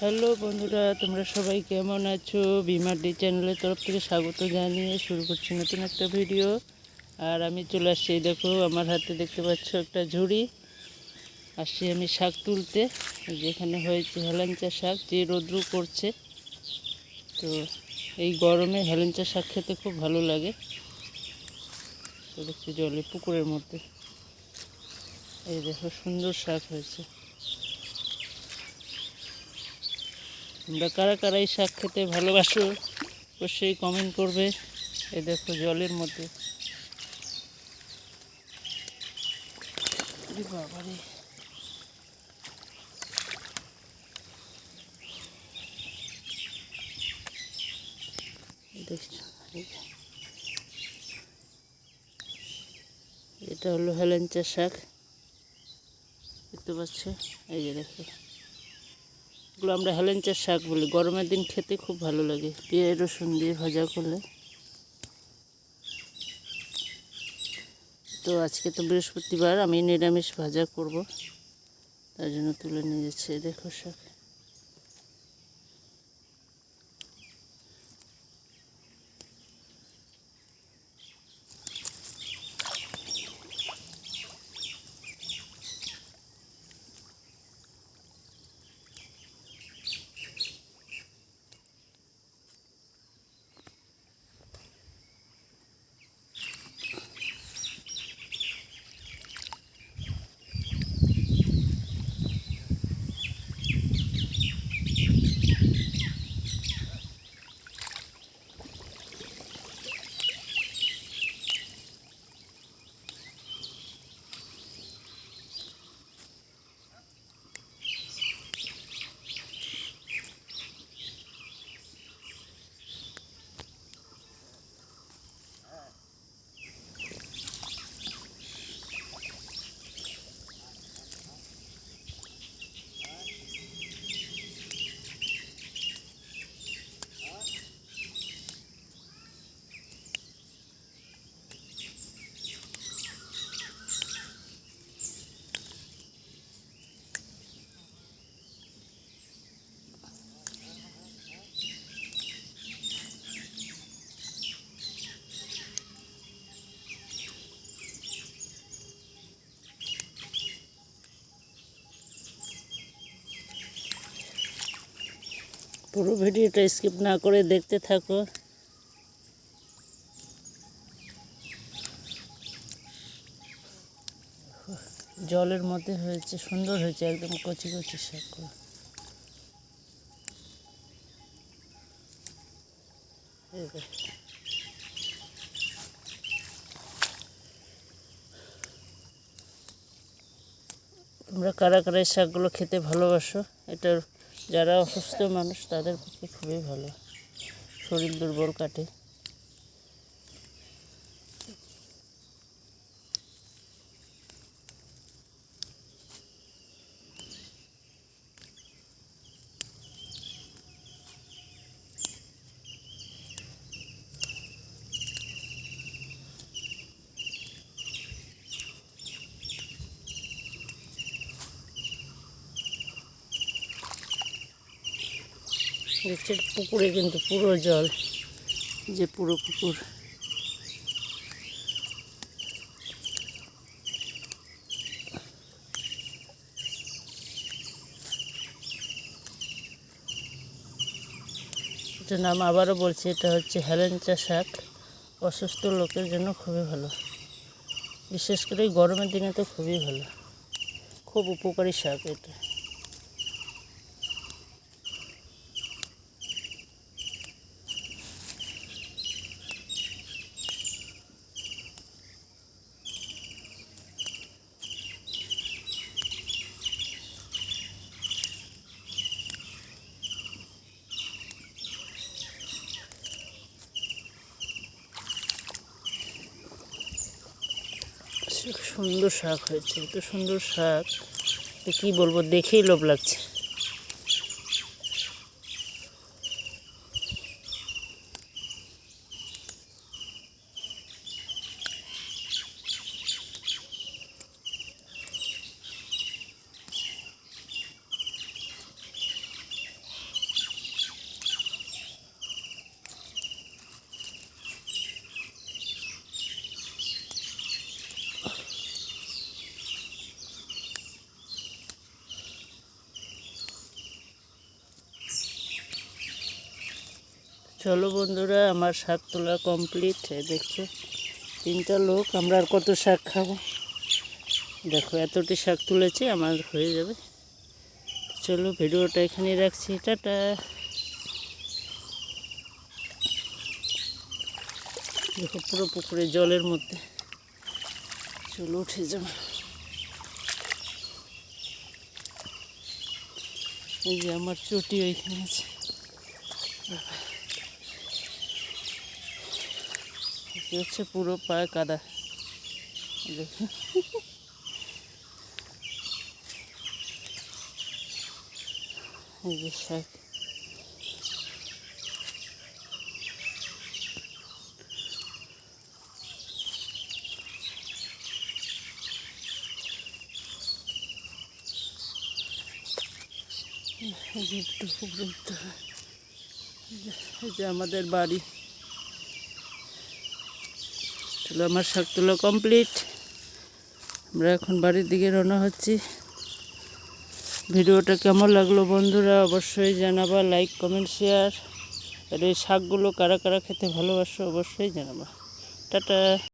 Hello বন্ধুরা, তোমরা সবাই কেমন আছো? বিমার ডি চ্যানেলের তরফ থেকে স্বাগত জানিয়ে শুরু করছি নতুন একটা ভিডিও। আর আমি চলে আসছি দেখো, আমার হাতে দেখতে পাচ্ছ একটা ঝুড়ি। আসছি আমি শাক তুলতে যেখানে হয়েছে হেলেঞ্চা শাক, যে রৌদ্র করছে তো এই গরমে হেলেঞ্চা শাক খেতে খুব ভালো লাগে। দেখছি জলে পুকুরের মধ্যে। এই দেখো, সুন্দর শাক হয়েছে। তোমরা কারা কারা এই শাক খেতে ভালোবাসো অবশ্যই কমেন্ট করবে। এই দেখো জলের মধ্যে। দেখছ? এটা হলো হেলেঞ্চা শাক। দেখতে পাচ্ছ? এই যে দেখো। এগুলো আমরা হেলেঞ্চার শাক বলি। গরমের দিন খেতে খুব ভালো লাগে। পেঁয়াজ, রসুন দিয়ে ভাজা করলে। তো আজকে তো বৃহস্পতিবার, আমি নিরামিষ ভাজা করব। তার জন্য তুলে নিয়ে যাচ্ছে। দেখো শাক। পুরো ভিডিওটা স্কিপ না করে দেখতে থাকো। জলের মধ্যে হয়েছে, সুন্দর হয়েছে, একদম কচি কচি শাকগুলো তোমরা কারা কারা শাকগুলো খেতে ভালোবাসো? এটার যারা অসুস্থ মানুষ তাদের পক্ষে খুবই ভালো। শরীর দুর্বল কাটে। দেখছি পুকুরে কিন্তু পুরো জল। যে পুরো পুকুর। এটার নাম আবারও বলছি এটা হচ্ছে হেলেঞ্চা শাক। অসুস্থ লোকের জন্য খুবই ভালো। বিশেষ করে গরমের দিনে তো খুবই ভালো। খুব উপকারী শাক এটা। সুন্দর শাক হয়েছে এত সুন্দর শাক। কী বলব দেখেই লোভ লাগছে। চলো বন্ধুরা, আমার শাক তোলা কমপ্লিট দেখছ, তিনটা লোক, আমরা আর কত শাক খাব? দেখো, এতটি শাক তুলেছি, আমার হয়ে যাবে। চলো, ভিডিওটা এখানে রাখছি, টাটা। দেখো, পুরো পুকুরে জলের মধ্যে। চলো, উঠে যাব এই যে, আমার চটি ওইখানে আছে। হচ্ছে পুরো পায়ে কাদা এই যে শাক। যে আমাদের বাড়ি। চলো আমার শাক তোলা কমপ্লিট আমরা এখন বাড়ির দিকে রওনা হচ্ছি। ভিডিওটা কেমন লাগল বন্ধুরা অবশ্যই জানাবা লাইক কমেন্ট শেয়ার আর এই শাকগুলো কারা কারা খেতে ভালোবাসো অবশ্যই জানাবা। টাটা।